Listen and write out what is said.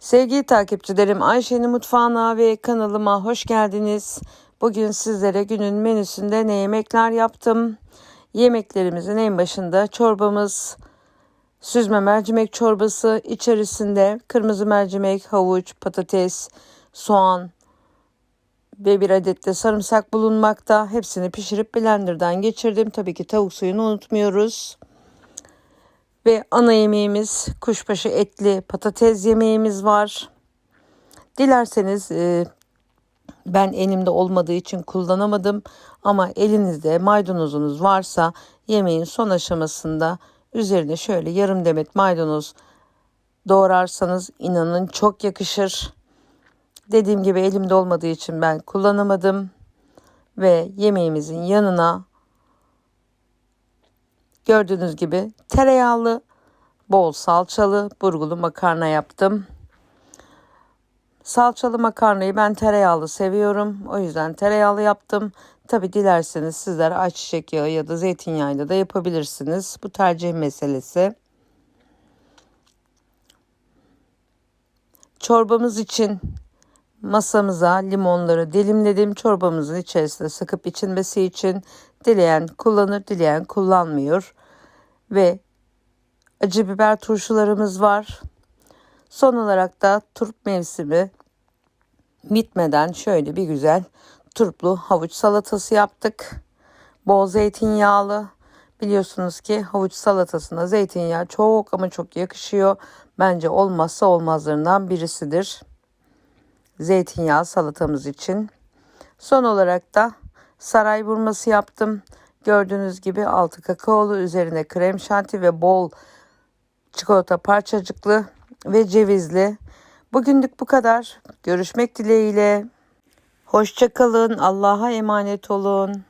Sevgili takipçilerim Ayşe'nin mutfağına ve kanalıma hoş geldiniz. Bugün sizlere günün menüsünde ne yemekler yaptım. Yemeklerimizin en başında çorbamız, süzme mercimek çorbası içerisinde kırmızı mercimek, havuç, patates, soğan ve bir adet de sarımsak bulunmakta. Hepsini pişirip blenderdan geçirdim. Tabii ki tavuk suyunu unutmuyoruz. Ve ana yemeğimiz kuşbaşı etli patates yemeğimiz var. Dilerseniz e, ben elimde olmadığı için kullanamadım ama elinizde maydanozunuz varsa yemeğin son aşamasında üzerine şöyle yarım demet maydanoz doğrarsanız inanın çok yakışır. Dediğim gibi elimde olmadığı için ben kullanamadım ve yemeğimizin yanına Gördüğünüz gibi tereyağlı, bol salçalı burgulu makarna yaptım. Salçalı makarnayı ben tereyağlı seviyorum. O yüzden tereyağlı yaptım. Tabi dilerseniz sizler ayçiçek yağı ya da zeytinyağıyla da yapabilirsiniz. Bu tercih meselesi. Çorbamız için masamıza limonları dilimledim. Çorbamızın içerisine sıkıp içilmesi için dileyen kullanır, dileyen kullanmıyor. Ve acı biber turşularımız var. Son olarak da turp mevsimi bitmeden şöyle bir güzel turplu havuç salatası yaptık. Bol zeytinyağlı. Biliyorsunuz ki havuç salatasına zeytinyağı çok ama çok yakışıyor. Bence olmazsa olmazlarından birisidir. Zeytinyağı salatamız için. Son olarak da saray burması yaptım. Gördüğünüz gibi altı kakaolu, üzerine krem şanti ve bol çikolata parçacıklı ve cevizli. Bugünlük bu kadar. Görüşmek dileğiyle. Hoşçakalın. Allah'a emanet olun.